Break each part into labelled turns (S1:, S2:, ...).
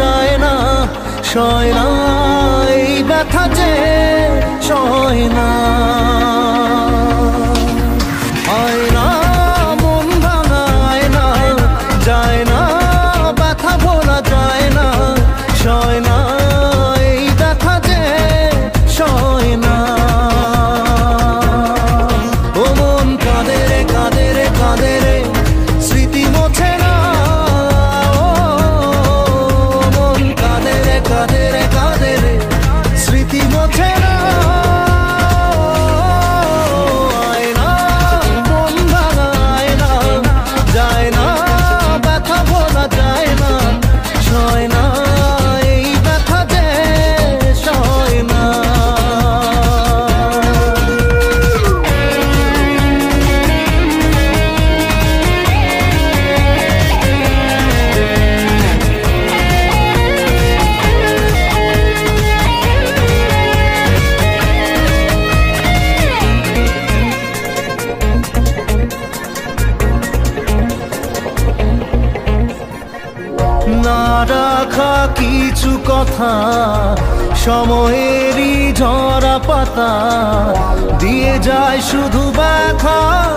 S1: যায় না সয় না ব্যথা যে সয় না। সময়েরই ঝরা পাতা দিয়ে যায় শুধু ব্যথা।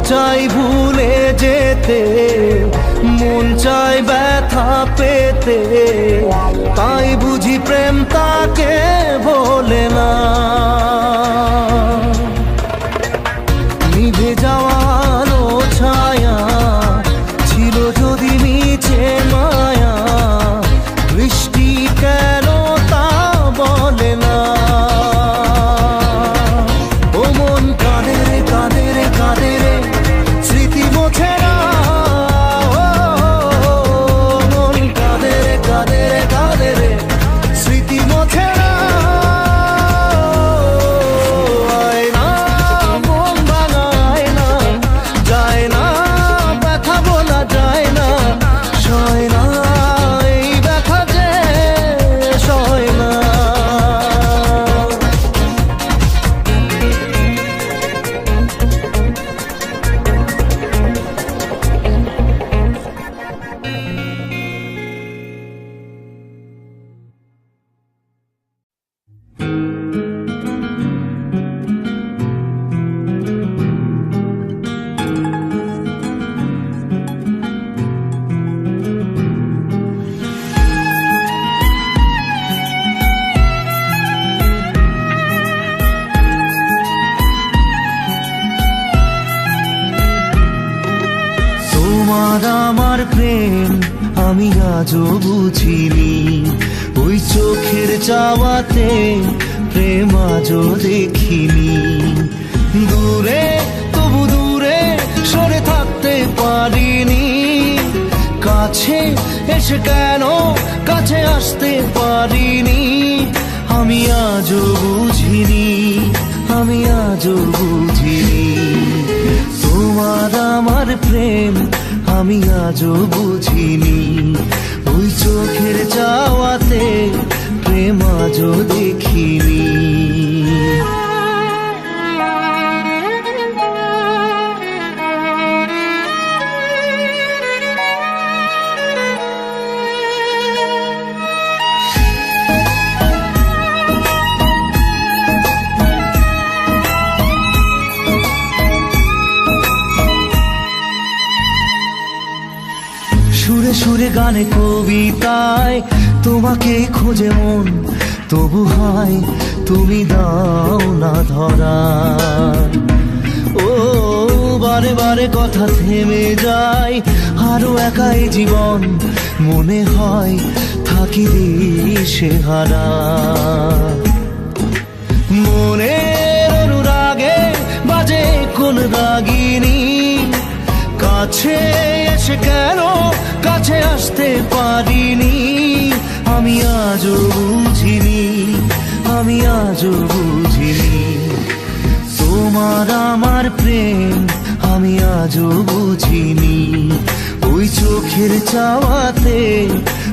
S1: চাই ভুলে যেতে মন চাই ব্যথা পেতে। তাই বুঝি প্রেম তাকে ভোলে না। বুঝিনি। ওই চোখের চাওয়াতে প্রেম আজ দেখিনি। দূরে, তবু দূরে সরে থাকতে পারিনি। কাছে এসে কেন কাছে আসতে পারিনি? আমি আজ বুঝিনি, আমি আজ বুঝিনি। তোমার আমার প্রেম আমি আজ বুঝিনি। চোখের যাওয়াতে প্রেমা যদি দেখিনি। গানে কবিতায় তোমাকে খুঁজে মন, তবু হয় তুমি দাও না ধরা। ও, বারে বারে কথা থেমে যায়, আরও একাই জীবন, মনে হয় থাকি সে হারা। মনের অনুরাগে বাজে কোন রাগিনী কাছে এসে কেন কাছে আসতে পারিনি? আমি আজও বুঝিনি, আমি আজও বুঝিনি। তোমার আমার প্রেম আমি আজও বুঝিনি। ওই চোখের চাওয়াতে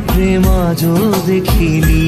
S1: প্রেম আজও দেখিনি।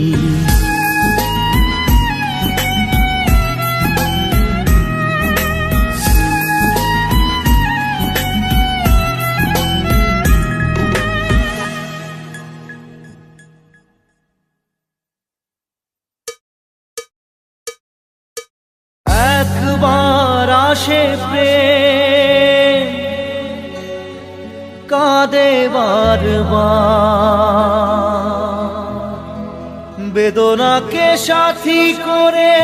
S1: বারবার বেদনাকে সাথী করে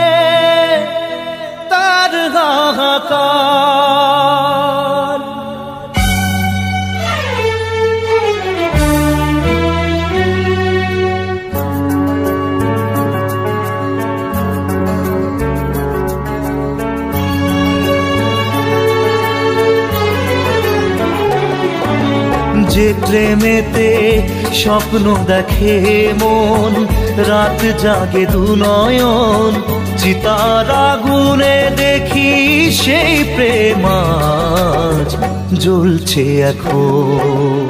S1: তার হাহাকার। যে প্রেমেতে স্বপ্ন দেখে মন, রাত জাগে দু নয়ন। চিতার আগুনে দেখি সেই প্রেমাজ জ্বলছে এখন।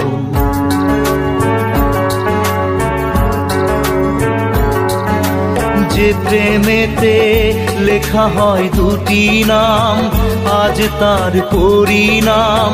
S1: যে প্রেমেতে লেখা হয় দুটি নাম, আজ তার পরিণাম।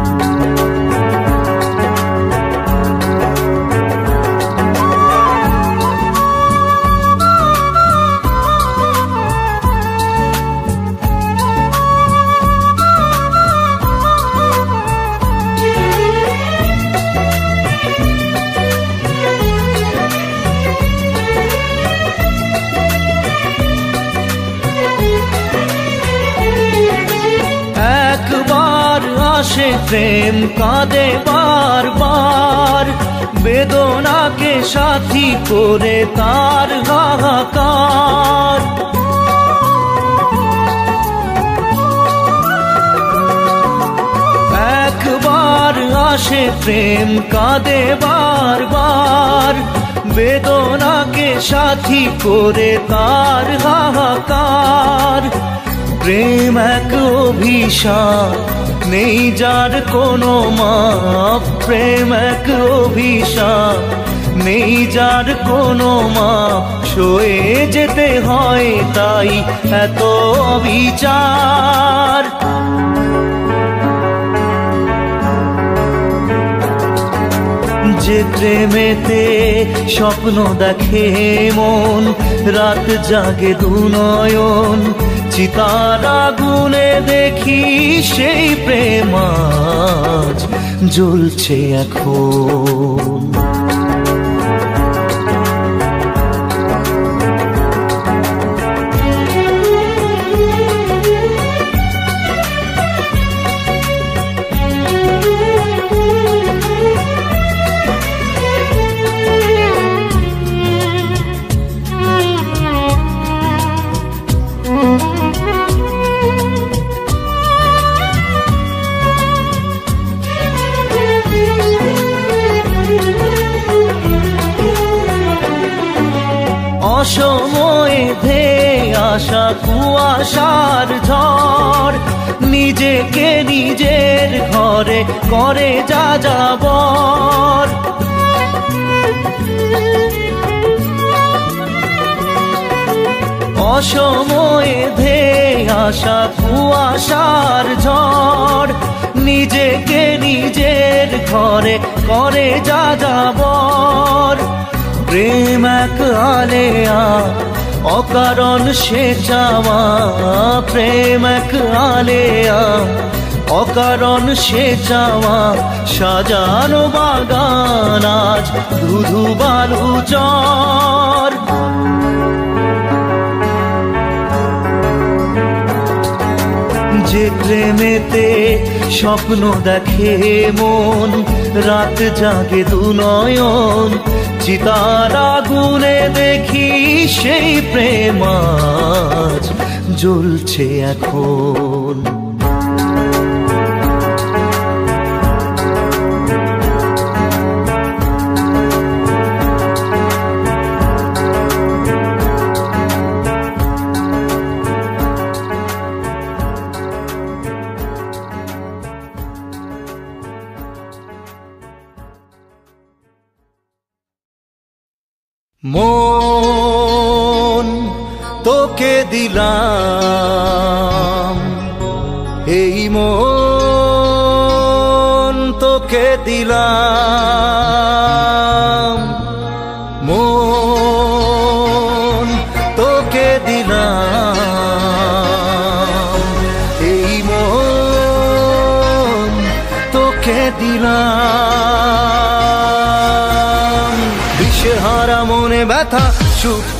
S1: করে তার হাহাকার। একবার আসে প্রেম, কাঁদে বারবার। বেদনাকে সাথী করে তার হাহাকার। প্রেম এক অভিশাপ, নেই যার কোনো মা প্রেম এক অভিশাপ নেই যার কোনো মা। সয়ে যেতে হয় তাই এত বিচার যে প্রেমেতে স্বপ্ন দেখে মন, রাত জাগে দুনয়ন। চিতার গুনে দেখি সেই প্রেম আজ জ্বলছে এখন। অসময়ে ধে আসা কুয়াশার ঝড়। নিজেকে নিজের ঘরে করে যা যাবর অসময়ে ধে আসা কুয়াশার ঝড়। নিজেকে নিজের ঘরে করে যা যাবর প্রেম এক আলেয়া, অকারণ সে চাওয়া। প্রেম এক আলেয়া, অকারণ সে চাওয়া। সাজানো বাগান আজ ধুধু বালু চর যে প্রেমেতে স্বপ্ন দেখে মন, রাত জাগে দু নয়ন। চিতার আগুনে দেখি সেই প্রেমাজ জ্বলছে এখন। মন তোকে দিলাম। এই মন তোকে দিলাম।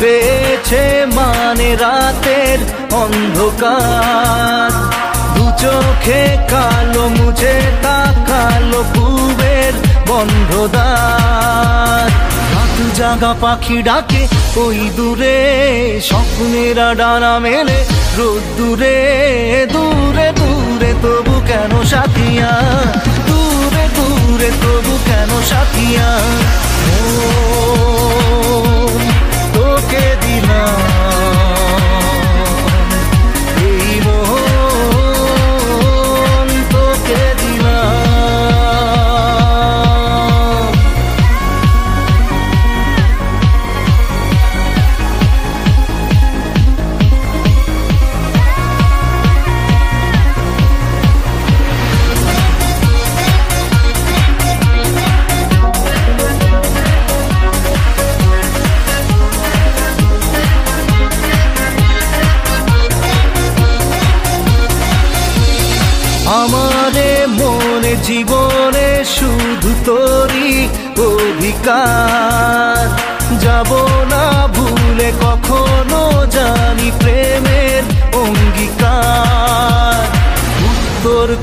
S1: পেয়েছে মানে রাতের অন্ধকার। দু চোখে কালো মুছে তাকালো পূবের বন্ধদার। রাত জাগা পাখি ডাকে ওই দূরে, স্বপ্নেরা ডানা মেলে রোদ দূরে দূরে দূরে তবু কেন সাথিয়া? দূরে দূরে তবু কেন সাথিয়া? মন তোকে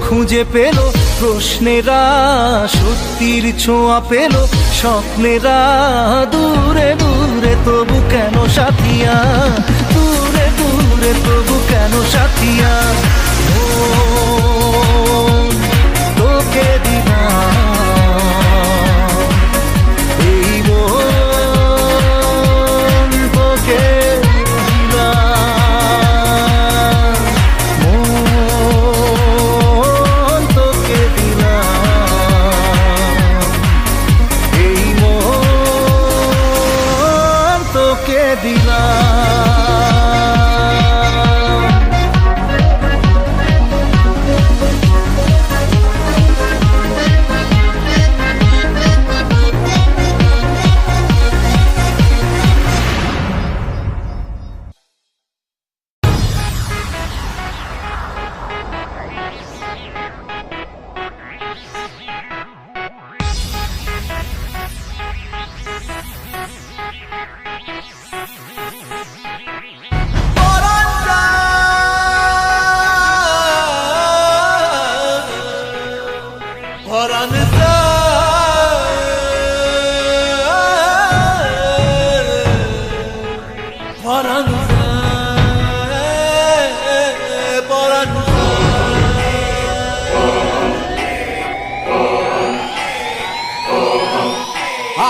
S1: খুঁজে পেল, প্রশ্নেরা সত্যির ছোঁয়া পেল, স্বপ্নেরা দূরে দূরে, তবু কেন সাথিয়া? দূরে দূরে, তবু কেন সাথিয়া?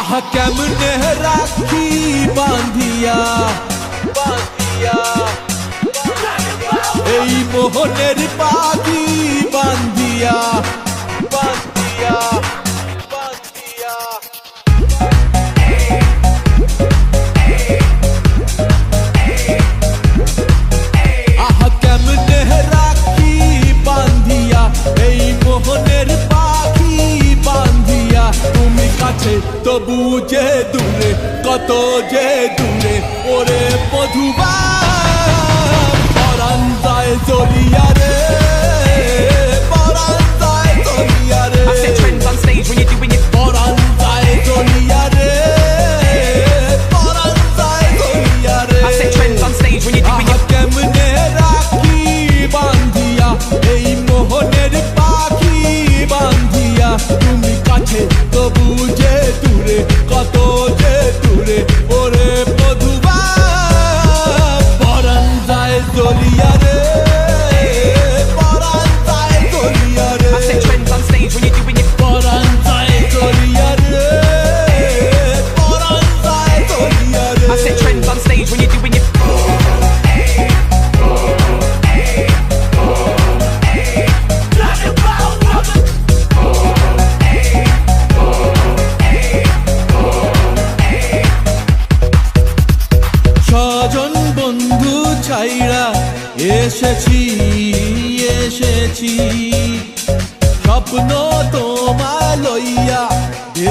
S2: हकम ने राखी बांधिया? बांधिया। मोहनेर पा তবু যে দূরে কত যে দূরে ওরে মধুবা জড়িয়া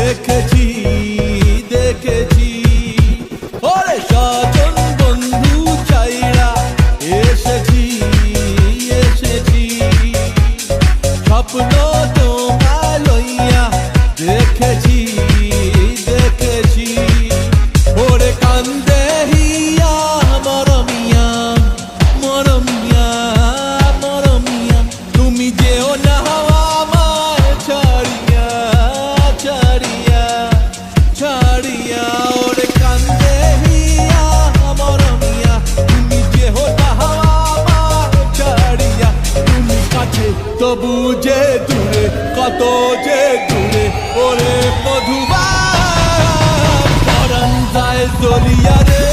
S2: দেখেছি দূরে কত যে দূরে ওরে মধুবা পরান যায় জলিয়া রে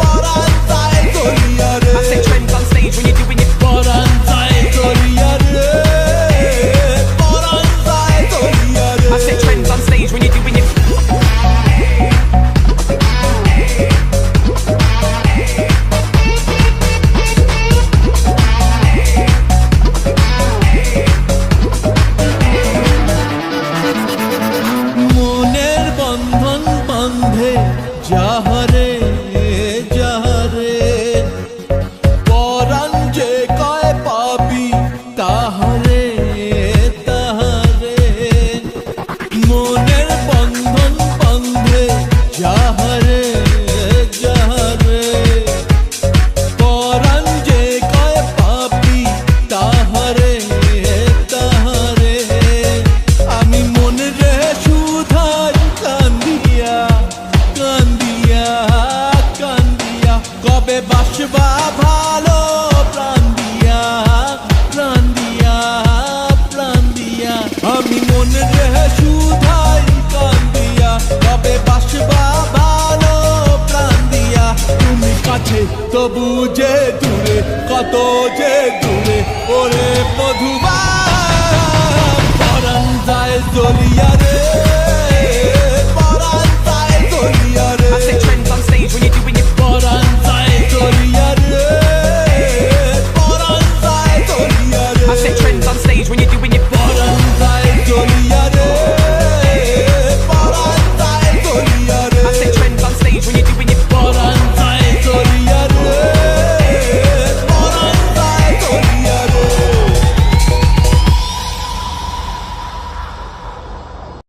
S2: পরান যায় জলিয়া রে। পরান যায় জলিয়া তবু যে দূরে কত যে দূরে ওরে মধু